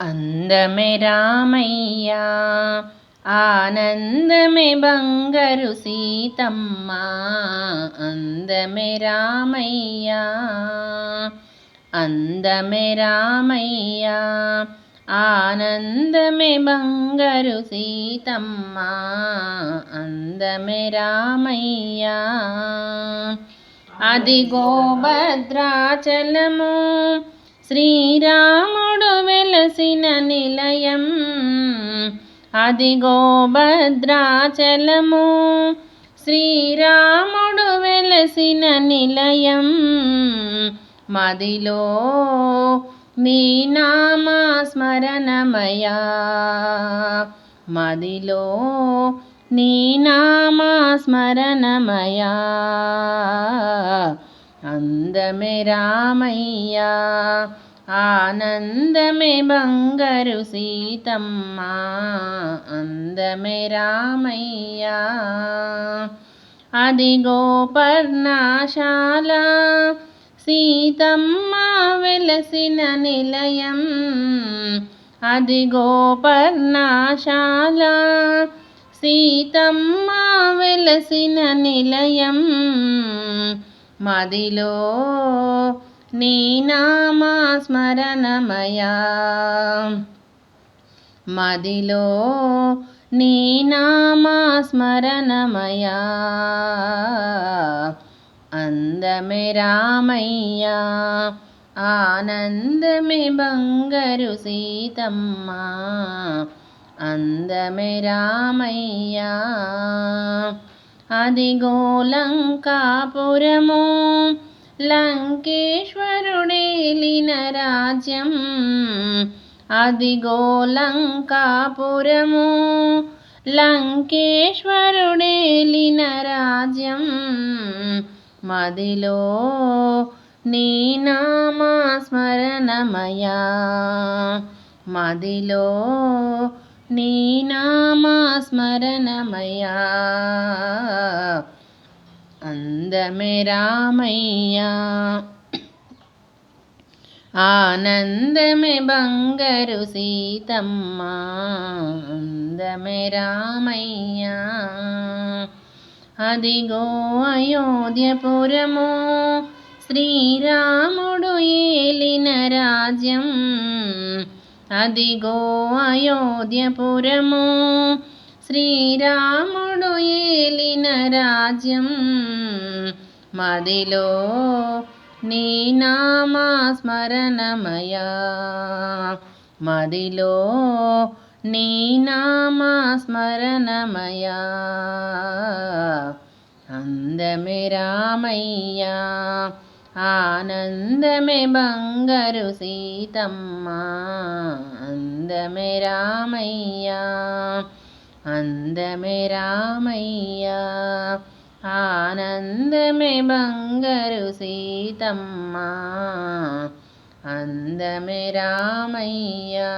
అందమే రామయ్యా ఆనందమే బంగారు సీతమ్మ అందమే రామయ్యా అందమే రామయ్యా ఆనందమే బంగారు సీతమ్మ అందమే రామయ్యా. అదిగో భద్రాచలము శ్రీరాముడు వెలసిన నిలయం అదిగో భద్రాచలము. శ్రీరాముడు వెలసిన నిలయం మదిలో నీ నామా స్మరణమయా మదిలో నీ నామా స్మరణమయా అందమే రామయ్యా ఆనందమే బంగారు సీతమ్మ అందమే రామయ్యా. అదిగో పర్ణశాల సీతమ్మ వెలసిన నిలయం. అదిగో పర్ణశాల సీతమ్మ వెలసిన నిలయం. మదిలో నీ నామా స్మరణమయా. మదిలో నీ నామా స్మరణమయా. అందమే రామయ్యా ఆనందమే బంగరు సీతమ్మ. అందమే రామయ్యా అదిగో లంకాపురము లంకేశ్వరుడేలిన రాజ్యం అదిగో లంకాపురము లంకేశ్వరుడేలిన రాజ్యం మదిలో నీ నామా స్మరణమయా మదిలో నీ నామా స్మరణమయా అందమే రామయ్యా ఆనందమే బంగారు సీతమ్మ అందమే రామయ్యా అదిగో అయోధ్యపురము శ్రీరాముడు ఏలిన రాజ్యం అదిగో అయోధ్యపురము శ్రీరాముడు ఏలిన రాజ్యం మదిలో నీ నామా స్మరణమయా మదిలో నీ నామా స్మరణమయా అందమే రామయ్యా ఆనందమే బంగారు సీతమ్మ అందమే రామయ్యా అందమే రామయ్యా ఆనందమే బంగారు సీతమ్మ అందమే రామయ్యా.